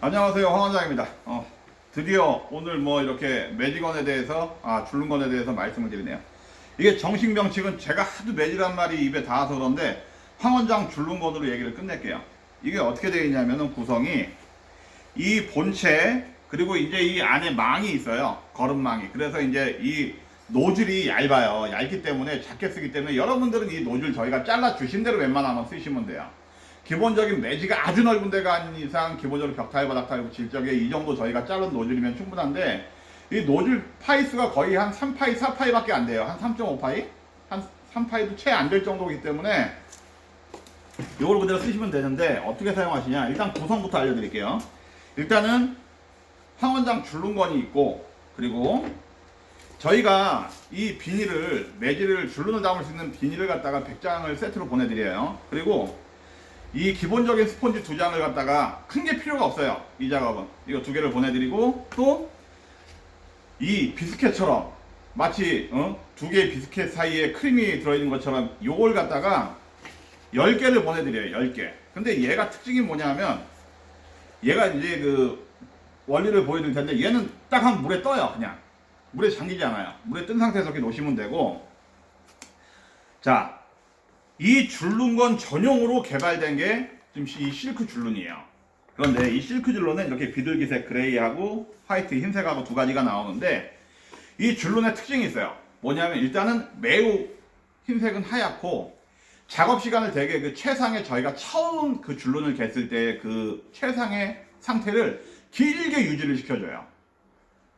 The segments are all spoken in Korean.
안녕하세요 황원장입니다. 어, 드디어 오늘 뭐 이렇게 매직원에 대해서 아 줄눈건에 대해서 말씀을 드리네요. 이게 정식 명칭은 제가 하도 매질한 말이 입에 닿아서 그런데 황원장 줄눈건으로 얘기를 끝낼게요. 이게 어떻게 되어 있냐면은 구성이 이 본체 그리고 이제 이 안에 망이 있어요. 거름망이. 그래서 이제 이 노즐이 얇아요. 얇기 때문에 작게 쓰기 때문에 여러분들은 이 노즐 저희가 잘라 주신 대로 웬만하면 쓰시면 돼요. 기본적인 매지가 아주 넓은 데가 아닌 이상 기본적으로 벽타일 바닥타일 질적에 이 정도 저희가 자른 노즐이면 충분한데 이 노즐 파이수가 거의 한 3파이 4파이 밖에 안 돼요. 한 3.5파이? 한 3파이도 채 안 될 정도이기 때문에 이걸 그대로 쓰시면 되는데 어떻게 사용하시냐? 일단 구성부터 알려드릴게요. 일단은 황원장 줄눈건이 있고 그리고 저희가 이 비닐을 매질을 줄눈을 담을 수 있는 비닐을 갖다가 100장을 세트로 보내드려요. 그리고 이 기본적인 스폰지 두 장을 갖다가 큰 게 필요가 없어요. 이 작업은. 이거 두 개를 보내드리고 또 이 비스켓처럼 마치 어? 두 개의 비스켓 사이에 크림이 들어있는 것처럼 요걸 갖다가 10개를 보내드려요. 10개. 근데 얘가 특징이 뭐냐면 얘가 이제 그 원리를 보여드릴 텐데 얘는 딱 한 물에 떠요. 그냥. 물에 잠기지 않아요. 물에 뜬 상태에서 이렇게 놓으시면 되고 자, 이 줄눈건 전용으로 개발된 게 지금 이 실크 줄눈이에요. 그런데 이 실크 줄눈은 이렇게 비둘기색 그레이하고 화이트 흰색하고 두 가지가 나오는데 이 줄눈의 특징이 있어요. 뭐냐면 일단은 매우 흰색은 하얗고 작업 시간을 되게 그 최상의 저희가 처음 그 줄눈을 갰을 때 그 최상의 상태를 길게 유지를 시켜줘요.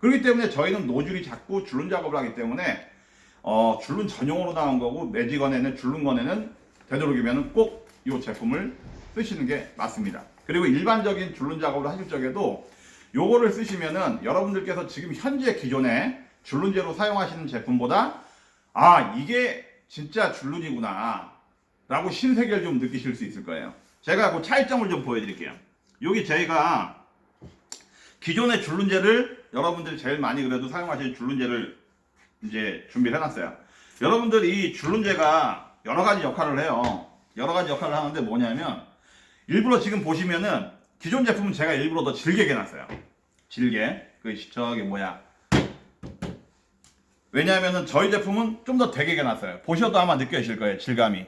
그렇기 때문에 저희는 노즐이 작고 줄눈 작업을 하기 때문에 어, 줄눈 전용으로 나온 거고 매직원에는 줄눈건에는 되도록이면 꼭 이 제품을 쓰시는 게 맞습니다. 그리고 일반적인 줄눈 작업을 하실 적에도 요거를 쓰시면은 여러분들께서 지금 현재 기존에 줄눈제로 사용하시는 제품보다 아 이게 진짜 줄눈이구나 라고 신세계를 좀 느끼실 수 있을 거예요. 제가 그 차이점을 좀 보여드릴게요. 여기 저희가 기존의 줄눈제를 여러분들이 제일 많이 그래도 사용하시는 줄눈제를 이제 준비를 해놨어요. 여러분들 이 줄눈제가 여러 가지 역할을 해요. 여러 가지 역할을 하는데 뭐냐면 일부러 지금 보시면은 기존 제품은 제가 일부러 더 질게 해놨어요. 질게 그 저기 뭐야 왜냐하면은 저희 제품은 좀 더 되게 해놨어요. 보셔도 아마 느껴지실 거예요 질감이.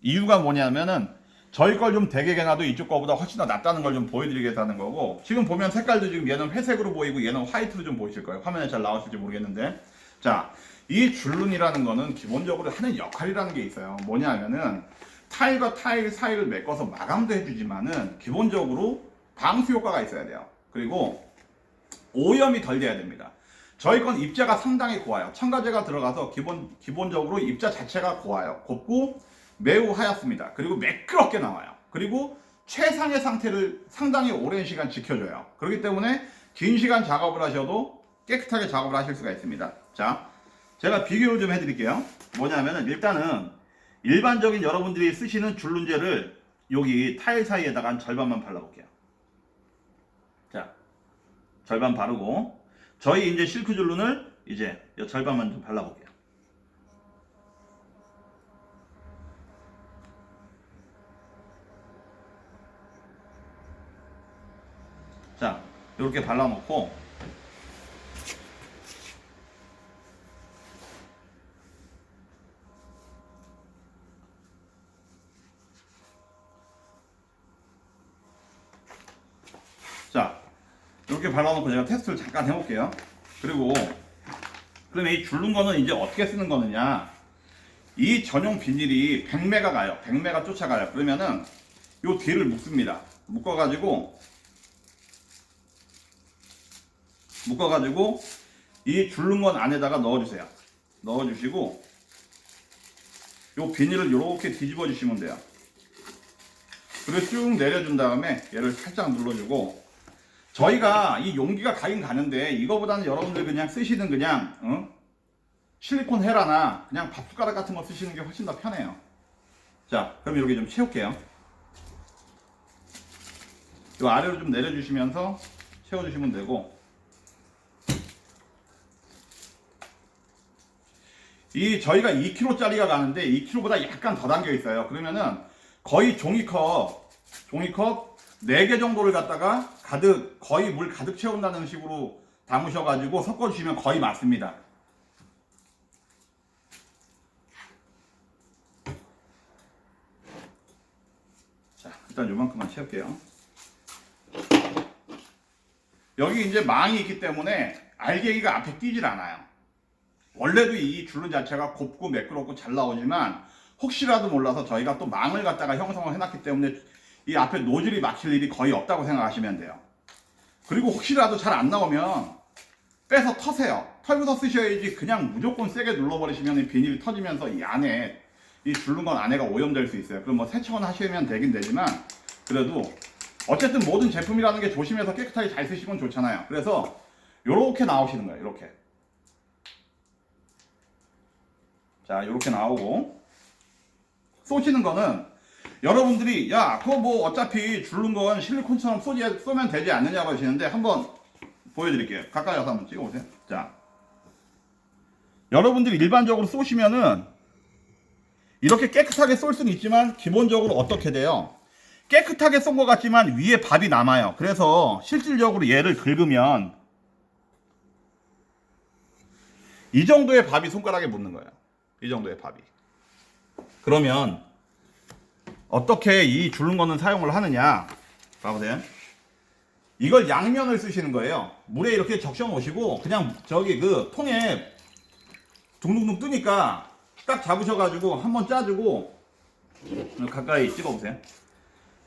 이유가 뭐냐면은 저희 걸 좀 되게 해놔도 이쪽 거보다 훨씬 더 낫다는 걸좀 하는 거고 지금 보면 색깔도 지금 얘는 회색으로 보이고 얘는 화이트로 좀 보이실 거예요. 화면에 잘 나오실지 모르겠는데 자, 이 줄눈이라는 거는 기본적으로 하는 역할이라는 게 있어요. 뭐냐면은 타일과 타일 사이를 메꿔서 마감도 해주지만은 기본적으로 방수 효과가 있어야 돼요. 그리고 오염이 덜 돼야 됩니다. 저희 건 입자가 상당히 고와요. 첨가제가 들어가서 기본, 기본적으로 입자 자체가 고와요. 곱고 매우 하얗습니다. 그리고 매끄럽게 나와요. 그리고 최상의 상태를 상당히 오랜 시간 지켜줘요. 그렇기 때문에 긴 시간 작업을 하셔도 깨끗하게 작업을 하실 수가 있습니다. 자, 제가 비교를 좀 해드릴게요. 뭐냐면은 일단은 일반적인 여러분들이 쓰시는 줄눈제를 여기 타일 사이에다가 한 절반만 발라볼게요. 자, 절반 바르고 저희 이제 실크 줄눈을 이제 이 절반만 좀 발라볼게요. 자, 이렇게 발라놓고 자, 이렇게 발라 놓고 제가 테스트를 잠깐 해볼게요. 그리고 그러면 이 줄눈 거는 이제 어떻게 쓰는 거느냐? 이 전용 비닐이 100메가 가요. 100메가 쫓아가요. 그러면은 요 뒤를 묶습니다. 묶어가지고 묶어가지고 이 줄눈 건 안에다가 넣어주세요. 넣어주시고 요 비닐을 이렇게 뒤집어 주시면 돼요. 그리고 쭉 내려준 다음에 얘를 살짝 눌러주고 저희가 이 용기가 가긴 가는데 이거보다는 여러분들 그냥 쓰시는 그냥 어? 실리콘 헤라나 그냥 밥 숟가락 같은 거 쓰시는 게 훨씬 더 편해요. 자, 그럼 이렇게 좀 채울게요. 이 아래로 좀 내려주시면서 채워주시면 되고 이 저희가 2kg짜리가 가는데 2kg보다 약간 더 담겨 있어요. 그러면은 거의 종이컵 종이컵 4개 정도를 갖다가 가득 거의 물 가득 채운다는 식으로 담으셔가지고 섞어주시면 거의 맞습니다. 자, 일단 요만큼만 채울게요. 여기 이제 망이 있기 때문에 알갱이가 앞에 끼질 않아요. 원래도 이 줄눈 자체가 곱고 매끄럽고 잘 나오지만 혹시라도 몰라서 저희가 또 망을 갖다가 형성을 해놨기 때문에 이 앞에 노즐이 막힐 일이 거의 없다고 생각하시면 돼요. 그리고 혹시라도 잘 안 나오면 빼서 터세요. 털고서 쓰셔야지 그냥 무조건 세게 눌러버리시면 이 비닐이 터지면서 이 안에 이 줄눈 건 안에가 오염될 수 있어요. 그럼 뭐 세척은 하시면 되긴 되지만 그래도 어쨌든 모든 제품이라는 게 조심해서 깨끗하게 잘 쓰시면 좋잖아요. 그래서 요렇게 나오시는 거예요. 이렇게. 자, 이렇게 나오고 쏘시는 거는 여러분들이 야, 그거 뭐 어차피 줄는 건 실리콘처럼 쏘지, 쏘면 되지 않느냐고 하시는데 한번 보여드릴게요. 가까이 와서 한번 찍어보세요. 자, 여러분들이 일반적으로 쏘시면은 이렇게 깨끗하게 쏠 수는 있지만 기본적으로 어떻게 돼요? 깨끗하게 쏜 것 같지만 위에 밥이 남아요. 그래서 실질적으로 얘를 긁으면 이 정도의 밥이 손가락에 묻는 거예요. 이 정도의 밥이. 그러면 어떻게 이 줄눈 거는 사용을 하느냐? 봐보세요. 이걸 양면을 쓰시는 거예요. 물에 이렇게 적셔 놓으시고 그냥 저기 그 통에 둥둥둥 뜨니까 딱 잡으셔가지고 한번 짜주고 가까이 찍어보세요.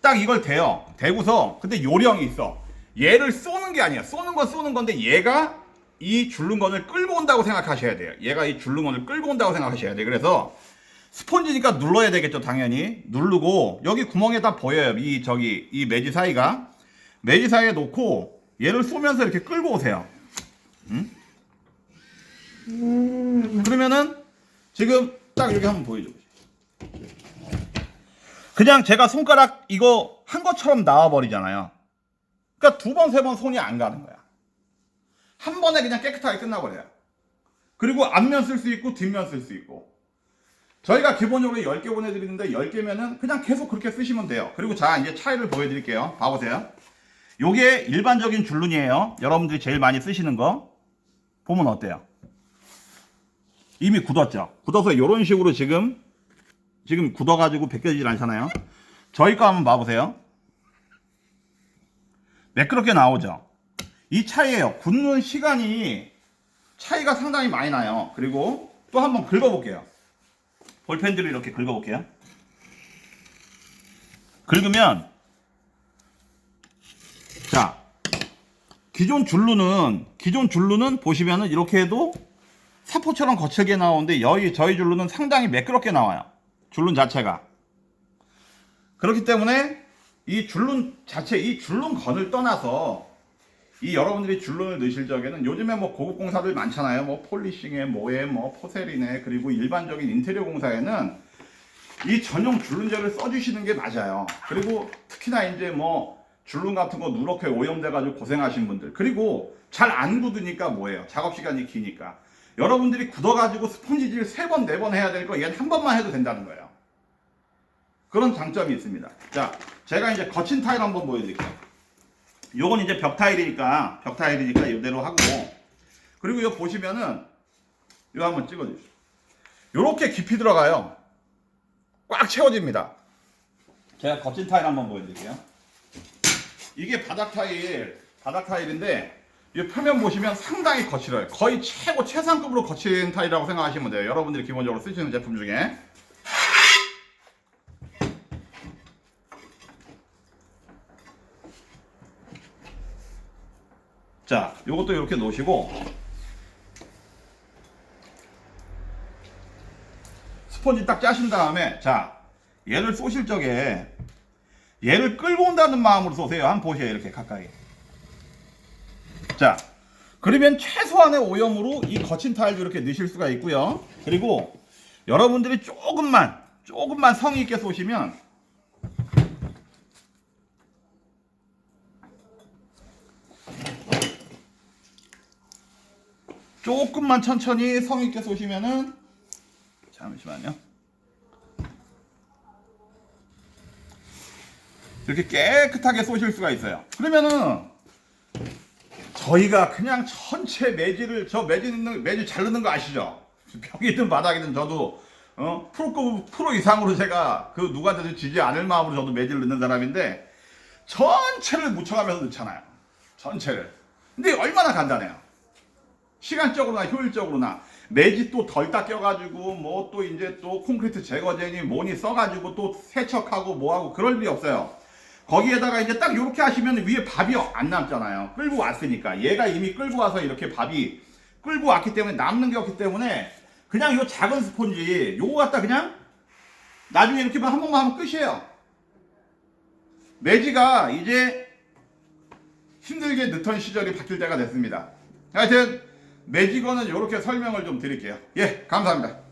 딱 이걸 대요. 대고서 근데 요령이 있어. 얘를 쏘는 게 아니야. 쏘는 건 쏘는 건데 얘가 이 줄눈건을 끌고 온다고 생각하셔야 돼요. 얘가 이 줄눈건을 끌고 온다고 생각하셔야 돼요. 그래서 스펀지니까 눌러야 되겠죠, 당연히. 누르고 여기 구멍에다 보여요. 이 저기 이 매지 사이가 매지 사이에 놓고 얘를 쏘면서 이렇게 끌고 오세요. 음? 그러면은 지금 딱 이렇게 한번 보여줘. 그냥 제가 손가락 이거 한 것처럼 나와 버리잖아요. 그러니까 두 번, 세 번 손이 안 가는 거야. 한 번에 그냥 깨끗하게 끝나버려요. 그리고 앞면 쓸 수 있고 뒷면 쓸 수 있고. 저희가 기본적으로 10개 보내드리는데 10개면은 그냥 계속 그렇게 쓰시면 돼요. 그리고 자, 이제 차이를 보여드릴게요. 봐보세요. 요게 일반적인 줄눈이에요. 여러분들이 제일 많이 쓰시는 거. 보면 어때요? 이미 굳었죠? 굳어서 이런 식으로 지금, 지금 굳어가지고 벗겨지질 않잖아요. 저희 거 한번 봐보세요. 매끄럽게 나오죠? 이 차이에요. 굳는 시간이 차이가 상당히 많이 나요. 그리고 또 한번 긁어볼게요. 볼펜들을 이렇게 긁어볼게요. 긁으면 자 기존 줄루는 기존 줄루는 보시면은 이렇게 해도 사포처럼 거칠게 나오는데 여기 저희 줄루는 상당히 매끄럽게 나와요. 줄눈 자체가 그렇기 때문에 이 줄눈 자체 이 줄눈 건을 떠나서 이 여러분들이 줄눈을 넣으실 적에는 요즘에 뭐 고급 공사들 많잖아요. 뭐 폴리싱에 뭐에 뭐 포세린에 그리고 일반적인 인테리어 공사에는 이 전용 줄눈제를 써주시는 게 맞아요. 그리고 특히나 이제 뭐 줄눈 같은 거 누렇게 오염돼가지고 고생하신 분들 그리고 잘 안 굳으니까 뭐예요? 작업 시간이 기니까 여러분들이 굳어가지고 스펀지질 세 번 네 번 해야 될거 얘는 한 번만 해도 된다는 거예요. 그런 장점이 있습니다. 자, 제가 이제 거친 타일 한번 보여드릴게요. 요건 이제 벽 타일이니까 벽 타일이니까 이대로 하고 그리고 이거 보시면은 이거 한번 찍어주세요. 요렇게 깊이 들어가요. 꽉 채워집니다. 제가 거친 타일 한번 보여드릴게요. 이게 바닥 타일, 바닥 타일인데 이 표면 보시면 상당히 거칠어요. 거의 최고 최상급으로 거친 타일이라고 생각하시면 돼요. 여러분들이 기본적으로 쓰시는 제품 중에. 자, 요것도 이렇게 놓으시고 스펀지 딱 짜신 다음에 자, 얘를 쏘실 적에 얘를 끌고 온다는 마음으로 쏘세요. 한번 보세요. 이렇게 가까이. 자, 그러면 최소한의 오염으로 이 거친 타일도 이렇게 넣으실 수가 있고요. 그리고 여러분들이 조금만 조금만 성의 있게 쏘시면 조금만 천천히 성의 있게 쏘시면은 잠시만요. 이렇게 깨끗하게 쏘실 수가 있어요. 그러면은 저희가 그냥 전체 매질을 저 매질 있는 매질 잘 넣는 거 아시죠? 벽이든 바닥이든 저도 어 프로급 프로 이상으로 제가 그 누구한테도 지지 않을 마음으로 저도 매질 넣는 사람인데 전체를 묻혀가면서 넣잖아요. 전체를. 근데 얼마나 간단해요. 시간적으로나 효율적으로나 매지 또 덜 닦여가지고 뭐 또 이제 또 콘크리트 제거제니 뭐니 써가지고 또 세척하고 뭐하고 그럴 일이 없어요. 거기에다가 이제 딱 이렇게 하시면 위에 밥이 안 남잖아요. 끌고 왔으니까 얘가 이미 끌고 와서 이렇게 밥이 끌고 왔기 때문에 남는 게 없기 때문에 그냥 요 작은 스폰지 요거 갖다 그냥 나중에 이렇게만 한 번만 하면 끝이에요. 매지가 이제 힘들게 넣던 시절이 바뀔 때가 됐습니다. 하여튼 매직원은 이렇게 설명을 좀 드릴게요. 예, 감사합니다.